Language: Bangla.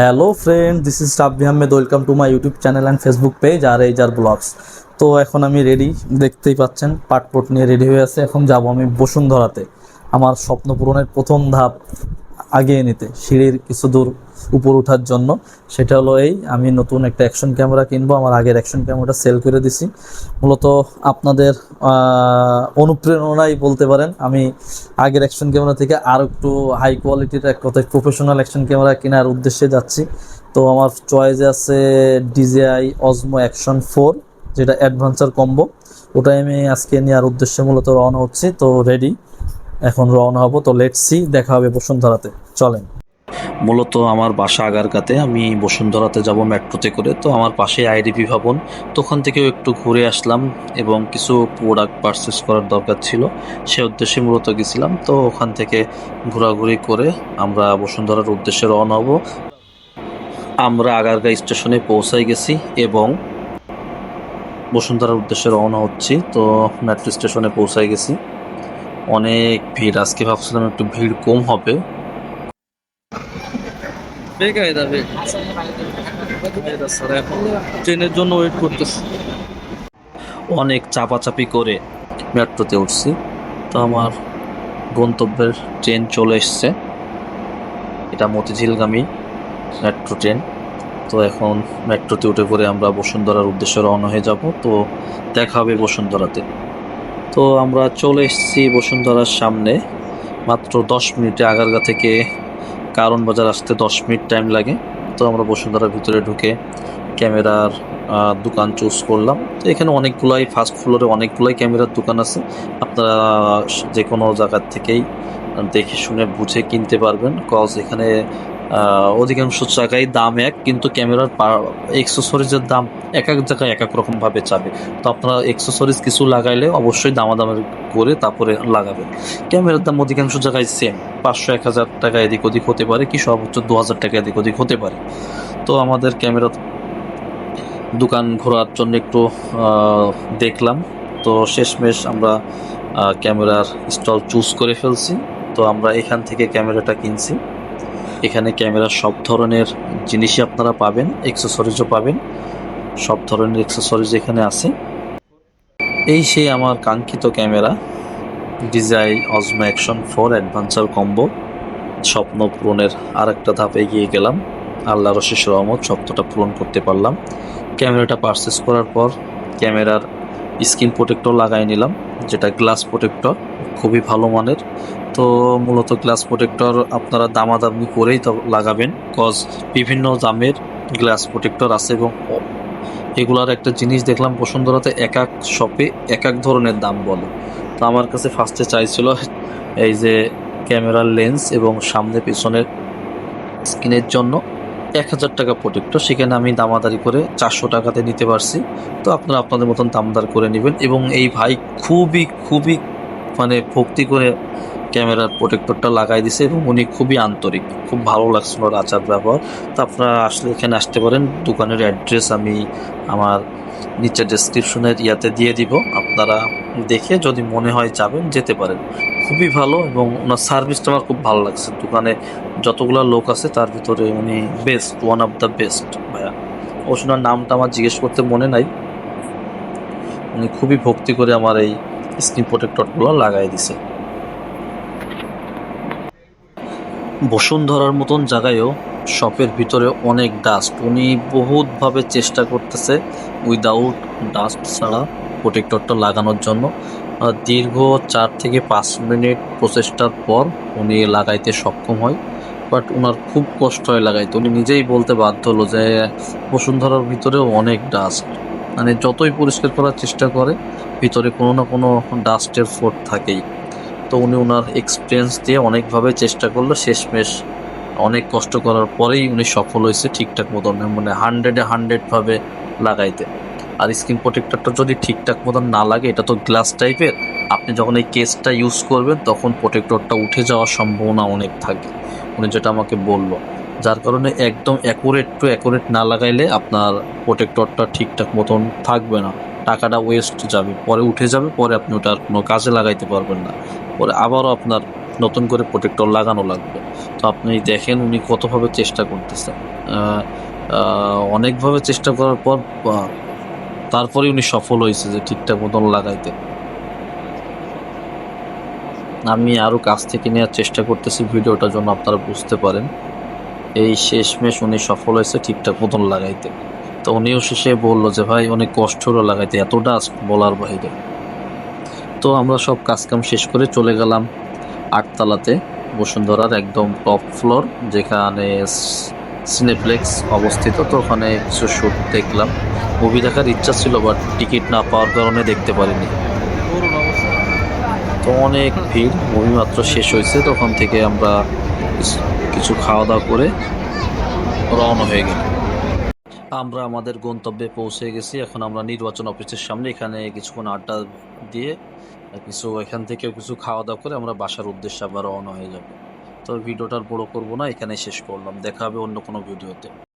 Hello friend this is Rabbi Ahmed welcome to my YouTube channel and Facebook page আর এই যার ব্লগস তো এখন আমি রেডি দেখতেই পাচ্ছেন পাটপোর্ট নিয়ে রেডি হয়ে আছে। এখন যাব আমি বসুন্ধরাতে। আমার স্বপ্ন পূরণের প্রথম ধাপ আগিয়ে নিতে, সিঁড়ির কিছু দূর। উপর ওঠার জন্য। সেটা হলো এই, আমি নতুন একটা অ্যাকশন ক্যামেরা কিনবো, আমার আগের অ্যাকশন ক্যামেরাটা সেল করে দিছি। মূলত আপনাদের অনুপ্রেরণাই বলতে পারেন, আমি আগের অ্যাকশন ক্যামেরা থেকে আর একটু হাই কোয়ালিটির এক কথায় প্রফেশনাল অ্যাকশন ক্যামেরা কেনার উদ্দেশ্যে যাচ্ছি। তো আমার চয়েসে আছে ডিজিআই অজমো অ্যাকশন ফোর যেটা অ্যাডভেঞ্চার কম্বো ওটাই আমি আজকে নেওয়ার উদ্দেশ্যে মূলত রওনা হচ্ছি। তো রেডি এখন রওনা হব। তো লেটস দেখা হবে বসুন্ধরাতে। চলেন। মূলত আমার বাসা আগারকাতে আমি বসুন্ধরাতে যাব মেট্রোতে করে। তো আমার পাশে আইডিপি ভবন তো ওখান থেকেও একটু ঘুরে আসলাম এবং কিছু প্রোডাক্ট পারচেস করার দরকার ছিল। সে উদ্দেশ্যে মূলত গেছিলাম। তো ওখান থেকে ঘোরাঘুরি করে আমরা বসুন্ধরার উদ্দেশ্যে রওনা হব। আমরা আগারগা স্টেশনে পৌঁছাই গেছি এবং বসুন্ধরার উদ্দেশ্যে রওনা হচ্ছি। তো মেট্রো স্টেশনে পৌঁছাই গেছি। অনেক ভিড়। আজকে ভাবছিলাম একটু ভিড় কম হবে। বেকায় যাবে। ট্রেনের জন্য ওয়েট করতেছি। অনেক চাপাচাপি করে মেট্রোতে উঠছি। তো আমার গন্তব্যের ট্রেন চলে এসছে। এটা মতিঝিলগামী মেট্রো ট্রেন তো এখন মেট্রোতে উঠে করে আমরা বসুন্ধরার উদ্দেশ্যে রওনা হয়ে যাব। তো দেখা হবে বসুন্ধরাতে। তো আমরা চলে এসেছি বসুন্ধরার সামনে। মাত্র দশ মিনিটে আগারগা থেকে কারণ বাজার আসতে দশ মিনিট টাইম লাগে। তো আমরা বসুন্ধরার ভিতরে ঢুকে ক্যামেরার দোকান চুজ করলাম। তো এখানে অনেকগুলাই ফার্স্ট ফ্লোরে অনেকগুলাই ক্যামেরার দোকান আছে। আপনারা যে কোনো জায়গার থেকেই দেখে শুনে বুঝে কিনতে পারবেন। কজ এখানে অধিকাংশ জায়গায় দাম এক, কিন্তু ক্যামেরার এক্সেসরিজের দাম এক এক জায়গায় এক এক রকম ভাবে চাবে তো আপনারা এক্সেসরিজ কিছু লাগাইলে অবশ্যই দামাদামি করে তারপরে লাগাবেন। ক্যামেরার দাম অধিকাংশ জায়গায় সেম পাঁচশো, এক হাজার টাকা এদিক ওদিক হতে পারে, কি সর্বোচ্চ দু হাজার টাকা এদিক ওদিক হতে পারে। তো আমাদের ক্যামেরা দোকান ঘোরার জন্য একটু দেখলাম। তো শেষমেশ আমরা ক্যামেরার স্টল চুজ করে ফেলছি। তো আমরা এখান থেকে ক্যামেরাটা কিনছি। এখানে ক্যামেরার সব ধরনের জিনিসই আপনারা পাবেন এক্সেসরিজও পাবেন। সব ধরনের এক্সেসরিজ এখানে আছে। এই সেই আমার কাঙ্ক্ষিত camera, DJI Osmo action four adventure combo. স্বপ্ন পূরণের আর একটা ধাপ এগিয়ে গেলাম। আল্লাহ রশিস রহমত, স্বপ্নটা পূরণ করতে পারলাম। ক্যামেরাটা পারচেস করার পর ক্যামেরার স্ক্রিন প্রোটেক্টর লাগাই নিলাম, যেটা গ্লাস প্রোটেক্টর খুবই ভালো মানের। তো মূলত গ্লাস প্রোটেক্টর আপনারা দামাদামি করেই তো লাগাবেন কজ বিভিন্ন দামের গ্লাস প্রোটেক্টর আছে এবং এগুলার একটা জিনিস দেখলাম বসুন্ধরাতে এক এক শপে এক এক ধরনের দাম বলে। তো আমার কাছে ফার্স্টে চাইছিল এই যে ক্যামেরার লেন্স এবং সামনে পিছনের স্ক্রিনের জন্য এক হাজার টাকা প্রোটেক্টর, সেখানে আমি দামাদারি করে চারশো টাকাতে নিতে পারছি। তো আপনারা আপনাদের মতন দামদার করে নেবেন এবং এই ভাই খুবই খুবই মানে ভক্তি করে ক্যামেরার প্রোটেক্টরটা লাগাই দিছে এবং উনি খুবই আন্তরিক, খুব ভালো লাগছে ওর আচার ব্যবহার। তো আপনারা আসলে এখানে আসতে পারেন, দোকানের অ্যাড্রেস আমি আমার নিচে ডেসক্রিপশনের ইয়াতে দিয়ে দিব। আপনারা দেখে যদি মনে হয় যাবেন, যেতে পারেন। খুবই ভালো এবং ওনার সার্ভিসটা আমার খুব ভালো লাগছে। দোকানে যতগুলো লোক আছে তার ভিতরে উনি best one of the best ভাইয়া। অবশ্য ওনার নামটা আমার জিজ্ঞেস করতে মনে নাই। উনি খুবই ভক্তি করে আমার এই স্ক্রিন প্রোটেক্টরগুলো লাগাই দিছে। বসুন্ধরার মতন জায়গায়ও শপের ভিতরে অনেক ডাস্ট উনি বহুতভাবে চেষ্টা করতেছে উইদাউট ডাস্ট ছাড়া প্রোটেক্টরটা লাগানোর জন্য। দীর্ঘ চার থেকে পাঁচ মিনিট প্রচেষ্টার পর উনি লাগাইতে সক্ষম হয়। বাট ওনার খুব কষ্ট হয় লাগাইতে। উনি নিজেই বলতে বাধ্য হলো যে বসুন্ধরার ভিতরেও অনেক ডাস্ট মানে যতই পরিষ্কার করার চেষ্টা করে, ভিতরে কোনো না কোনো ডাস্টের ফোট থাকেই। তো উনি ওনার এক্সপিরিয়েন্স দিয়ে অনেকভাবে চেষ্টা করল, শেষমেশ অনেক কষ্ট করার পরেই উনি সফল হয়েছে ঠিকঠাক মতন মানে হান্ড্রেডে হান্ড্রেডভাবে লাগাইতে। আর স্ক্রিন প্রোটেক্টরটা যদি ঠিকঠাক মতন না লাগে, এটা তো গ্লাস টাইপের আপনি যখন এই কেসটা ইউজ করবেন, তখন প্রোটেক্টরটা উঠে যাওয়ার সম্ভাবনা অনেক থাকে। উনি যেটা আমাকে বলল। যার কারণে একদম অ্যাকুরেট টু অ্যাকুরেট না লাগাইলে আপনার প্রোটেক্টরটা ঠিকঠাক মতন থাকবে না। টাকাটা ওয়েস্ট যাবে পরে উঠে যাবে পরে আপনি ওটা আর কোনো কাজে লাগাইতে পারবেন না। পরে আবারও আপনার নতুন করে প্রোটেক্টর লাগানো লাগবে। তো আপনি দেখেন উনি কতভাবে চেষ্টা করতেছে। আহ, আহ, অনেকভাবে চেষ্টা করার পর তারপরে উনি সফল হয়েছে যে ঠিকঠাক মতন লাগাইতে। আমি আরও কাছ থেকে নেওয়ার চেষ্টা করতেছি ভিডিওটার জন্য আপনারা বুঝতে পারেন। এই শেষমেশ উনি সফল হয়েছে ঠিকঠাক মতন লাগাইতে। তো উনিও শেষে বলল যে, ভাই, অনেক কষ্ট হলো লাগাইতে, এত ডাস্ট বলার বাইরে তো আমরা সব কাজকাম শেষ করে চলে গেলাম আটতলাতে, বসুন্ধরার একদম টপ ফ্লোর যেখানে সিনেপ্লেক্স অবস্থিত। তো ওখানে কিছু শ্যুট দেখলাম। মুভি দেখার ইচ্ছা ছিল বাট টিকিট না পাওয়ার কারণে দেখতে পারিনি। তো অনেক ভিড় মুভি মাত্র শেষ হয়েছে। তখন থেকে আমরা কিছু- খাওয়া দাওয়া করে রওনা হয়ে গেল আমরা আমাদের গন্তব্যে পৌঁছে গেছি। এখন আমরা নির্বাচন অফিসের সামনে। এখানে কিছুক্ষণ আড্ডা দিয়ে কিছু এখান থেকে কিছু খাওয়া দাওয়া করে আমরা বাসার উদ্দেশ্যে আবার রওনা হয়ে যাব। তো ভিডিওটার বড় করব না। এখানে শেষ করলাম। দেখা হবে অন্য কোনো ভিডিওতে।